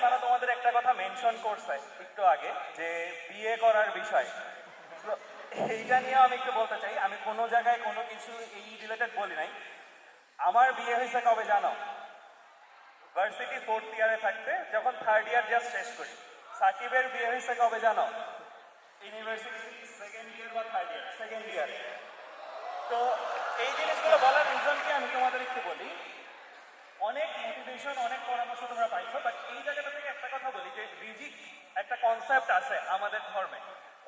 রাফসানা তোমাদের একটা কথা মেনশন করছে একটু আগে, যে বিয়ে করার বিষয়। এইটা নিয়ে আমি একটু বলতে চাই, আমি কোনো জায়গায় কোনো কিছু এই রিলেটেড বলি নাই। আমার বিয়ে হয়েছে কবে জানো? ভার্সিটি ফোর্থ ইয়ারে থাকতে, যখন থার্ড ইয়ার জাস্ট শেষ করি। সাকিবের বিয়ে হয়েছে কবে জানো? ইউনিভার্সিটি সেকেন্ড ইয়ার বা থার্ড ইয়ার সেকেন্ড ইয়ার তো এই জিনিসগুলো বলার রিজন কি আমি তোমাদের একটু বলি? অনেক মোটিভেশন অনেক পরামর্শ তোমরা পাইছো বাট এই জায়গাটা থেকে একটা কথা বলি যে রিজিক একটা কনসেপ্ট আছে আমাদের ধর্মে।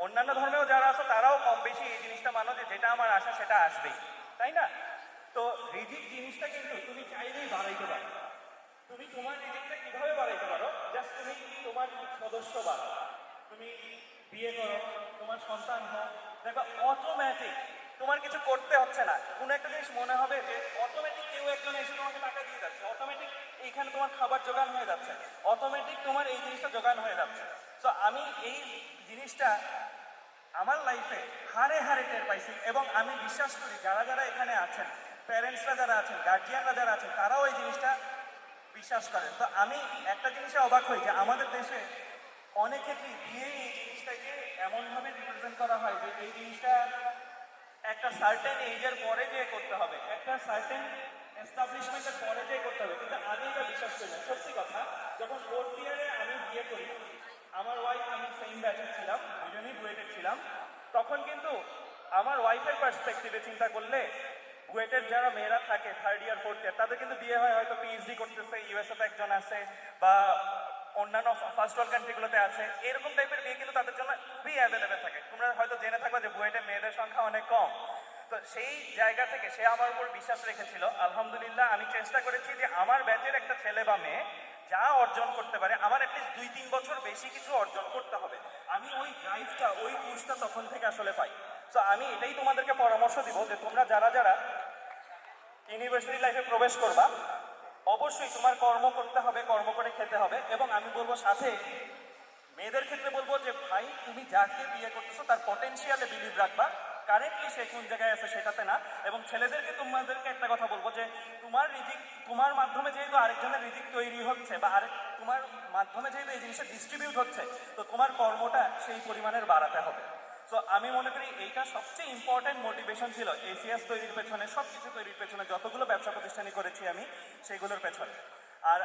অন্যান্য ধর্মেও যারা আছে, তারাও কম বেশি এই জিনিসটা মানো যে যেটা আমার আশা সেটা আসবেই, তাই না? তো রিজিক জিনিসটা কিন্তু তুমি চাইলেই বাড়াইতে পারো। তুমি তোমার রিজিকটা কীভাবে বাড়াইতে পারো? জাস্ট তুমি তোমার সদস্য বাড়াও। তুমি বিয়ে করো, তোমার সন্তান হোক, দেখো অটোমেটিক তোমার কিছু করতে হচ্ছে না। কোনো একটা জিনিস মনে হবে যে অটোমেটিক কেউ একজন এসে তোমাকে টাকা দিয়ে যাচ্ছে। অটোমেটিক এইখানে তোমার খাবার জোগান হয়ে যাচ্ছে। অটোমেটিক তোমার এই জিনিসটা জোগান হয়ে যাচ্ছে। সো আমি এই জিনিসটা আমার লাইফে হারে হারে টের পাইছি এবং আমি বিশ্বাস করি যারা যারা এখানে আছেন প্যারেন্টসরা যারা আছেন গার্জিয়ানরা যারা আছেন, তারাও এই জিনিসটা বিশ্বাস করেন। তো আমি একটা জিনিসে অবাক হই যে আমাদের দেশে অনেক ক্ষেত্রেই বিয়ে এই জিনিসটাকে এমনভাবে রিপ্রেজেন্ট করা হয় যে এই জিনিসটা একটা সার্টেন এজের পরে যে করতে হবে। একটা সার্টেন এস্টাবলিশমেন্টের পরে যে করতে হবে, কিন্তু আমি এটা বিশ্বাস করি না। সত্যি কথা, যখন ফোর্থ ইয়ারে আমি বিয়ে করি, আমার ওয়াইফ আমি সেম ব্যাচে ছিলাম, দুজনেই বুয়েটের ছিলাম, তখন কিন্তু আমার ওয়াইফের পার্সপেক্টিভে চিন্তা করলে বুয়েটের যারা মেয়েরা থাকে থার্ড ইয়ার ফোর্থ ইয়ার তাদের কিন্তু বিয়ে হয়, হয়তো পিএইচডি করতেছে ইউএসএ তে একজন আছে, বা অন্যান্য ফার্স্ট ওয়ার্ল্ড কান্ট্রিগুলোতে আছে, এরকম টাইপের বিয়ে কিন্তু তাদের জন্য খুবই অ্যাভেলেবেল থাকে। তোমরা হয়তো জেনে থাকবে যে বুয়েটে মেয়েদের সংখ্যা অনেক কম। তো সেই জায়গা থেকে সে আমার উপর বিশ্বাস রেখেছিল, আলহামদুলিল্লাহ, আমি চেষ্টা করেছি যে আমার ব্যাচের একটা ছেলে বা মেয়ে যা অর্জন করতে পারে, আমার অ্যাটলিস্ট দুই তিন বছর বেশি কিছু অর্জন করতে হবে। আমি ওই ড্রাইভটা ওই পুষটা তখন থেকে আসলে পাই। তো আমি এটাই তোমাদেরকে পরামর্শ দিব যে তোমরা যারা যারা ইউনিভার্সিটি লাইফে প্রবেশ করবা, অবশ্যই তোমার কর্ম করতে হবে, কর্ম করে খেতে হবে এবং আমি বলব সাথে মেয়েদের ক্ষেত্রে বলব যে, ভাই, তুমি যাকে বিয়ে করতেছো, তার পটেনশিয়ালে বিলিভ রাখবা। কারেন্টলি সে কোন জায়গায় আছে সেটাতে না। এবং ছেলেদেরকে তোমাদেরকে একটা কথা বলব যে, তোমার রিজিক, তোমার মাধ্যমে যেহেতু আরেকজনের রিজিক তৈরি হচ্ছে বা আরেক তোমার মাধ্যমে যেহেতু এই জিনিসটা ডিস্ট্রিবিউট হচ্ছে, তো তোমার কর্মটা সেই পরিমাণের বাড়াতে হবে। তো আমি মনে করি এইটা সবচেয়ে ইম্পর্টেন্ট মোটিভেশন ছিল এসিএস তৈরির পেছনে সব কিছু তৈরির পেছনে, যতগুলো ব্যবসা প্রতিষ্ঠানই করেছি আমি, সেগুলোর পেছনে। আর